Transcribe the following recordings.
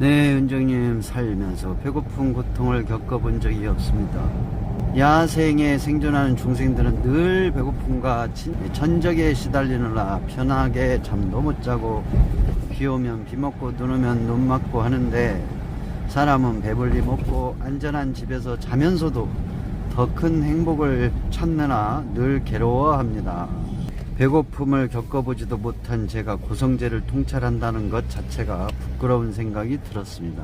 네, 은정님 살면서 배고픈 고통을 겪어본 적이 없습니다. 야생에 생존하는 중생들은 늘 배고픔과 진- 전적에 시달리느라 편하게 잠도 못 자고 비 오면 비 먹고 눈 오면 눈 맞고 하는데 사람은 배불리 먹고 안전한 집에서 자면서도 더 큰 행복을 찾느라 늘 괴로워합니다. 배고픔을 겪어보지도 못한 제가 고성제를 통찰한다는 것 자체가 부끄러운 생각이 들었습니다.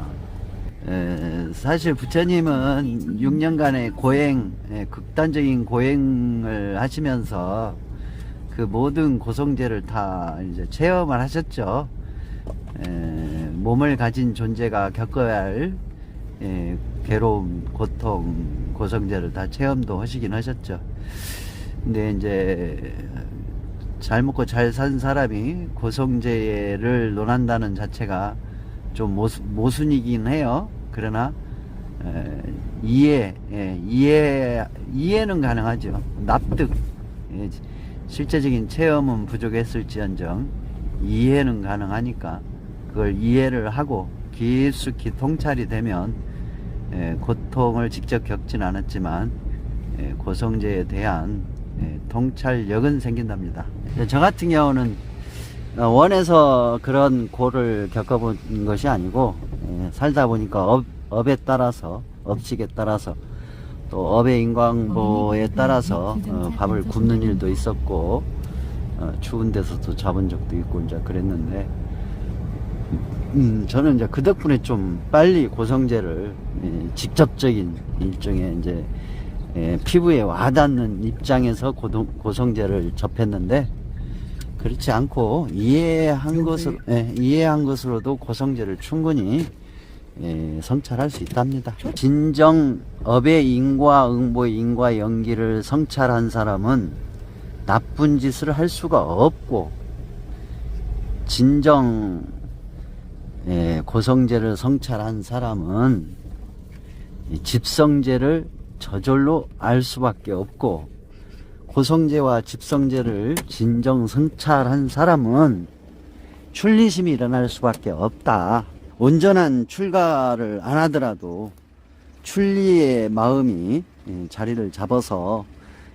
에, 사실 부처님은 6년간의 고행, 에, 극단적인 고행을 하시면서 그 모든 고성제를 다 이제 체험을 하셨죠. 에, 몸을 가진 존재가 겪어야 할 에, 괴로움, 고통, 고성제를 다 체험도 하시긴 하셨죠. 근데 이제 잘 먹고 잘 산 사람이 고성제를 논한다는 자체가 좀 모순, 모순 이긴 해요. 그러나 에, 이해, 예, 이해, 이해는 가능하죠. 납득, 예, 실제적인 체험은 부족했을지언정 이해는 가능하니까 그걸 이해를 하고 깊숙이 통찰이 되면 예, 고통을 직접 겪진 않았지만 예, 고성제에 대한 예, 통찰력은 생긴답니다. 예, 저 같은 경우는 어, 원해서 그런 고를 겪어본 것이 아니고 예, 살다 보니까 업, 업에 따라서 업식에 따라서 또 업의 인광보에 따라서 어, 밥을 굽는 일도 있었고 어, 추운 데서도 잡은 적도 있고 이제 그랬는데 음, 저는 이제 그 덕분에 좀 빨리 고성제를 예, 직접적인 일종의 이제 예, 피부에 와닿는 입장에서 고동, 고성제를 접했는데 그렇지 않고 이해한 것으로 예, 이해한 것으로도 고성제를 충분히 예, 성찰할 수 있답니다. 진정 업의 인과 응보의 인과 연기를 성찰한 사람은 나쁜 짓을 할 수가 없고 진정 예, 고성제를 성찰한 사람은 이 집성제를 저절로 알 수밖에 없고 고성제와 집성제를 진정 성찰한 사람은 출리심이 일어날 수밖에 없다. 온전한 출가를 안 하더라도 출리의 마음이 예, 자리를 잡아서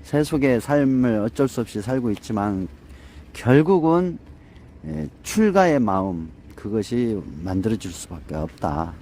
세속의 삶을 어쩔 수 없이 살고 있지만 결국은 예, 출가의 마음 그것이 만들어질 수밖에 없다.